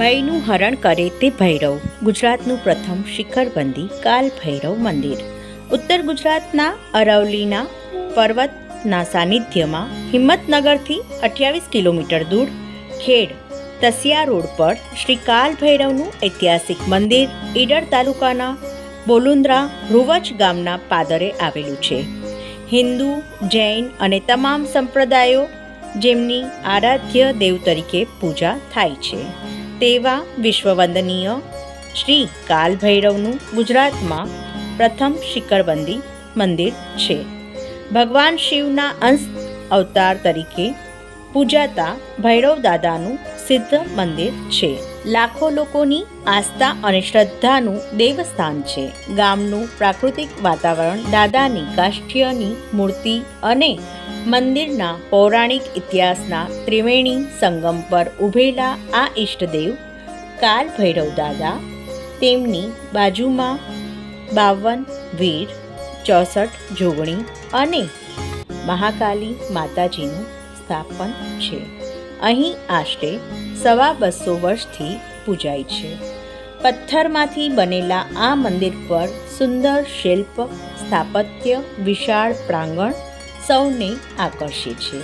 ભયનું હરણ કરે તે ભૈરવ. ગુજરાતનું પ્રથમ શિખરબંધી કાલ ભૈરવ મંદિર. ઉત્તર ગુજરાતના અરવલીના પર્વતના સાનિધ્યમાં હિંમતનગરથી અઠ્યાવીસ કિલોમીટર દૂર ખેડ તસિયા રોડ પર શ્રી કાલ ભૈરવનું ઐતિહાસિક મંદિર ઈડર તાલુકાના બોલુંદ્રા રૂવચ ગામના પાદરે આવેલું છે. હિન્દુ, જૈન અને તમામ સંપ્રદાયો જેમની આરાધ્ય દેવ તરીકે પૂજા થાય છે. તેવા વિશ્વવંદનીય શ્રી કાલ ભૈરવનું ગુજરાતમાં પ્રથમ શિખરબંધી મંદિર છે. ભગવાન શિવના અંશ અવતાર તરીકે પૂજાતા ભૈરવ દાદાનું સિદ્ધ મંદિર છે. લાખો લોકોની આસ્થા અને શ્રદ્ધાનું દેવસ્થાન છે. ગામનું પ્રાકૃતિક વાતાવરણ દાદાની કાષ્ઠ્યની મૂર્તિ અને મંદિરના પૌરાણિક ઇતિહાસના ત્રિવેણી સંગમ પર ઊભેલા આ ઈષ્ટદેવ, કાલ ભૈરવ દાદા, તેમની બાજુમાં બાવન, વીર, ચોસઠ, જોગણી અને મહાકાલી માતાજીનું સ્થાપન છે. અહીં આશરે સવા બસો વર્ષથી પૂજાય છે. પથ્થરમાંથી બનેલા આ મંદિર પર સુંદર શિલ્પ, સ્થાપત્ય, વિશાળ પ્રાંગણ સૌને આકર્ષે છે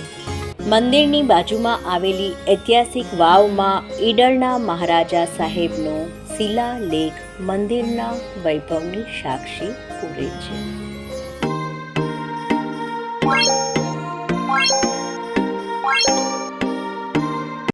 મંદિરની બાજુમાં આવેલી ઐતિહાસિક વાવમાં ઈડરના મહારાજા સાહેબનો શિલાલેખ મંદિરના વૈભવની સાક્ષી પૂરે છે.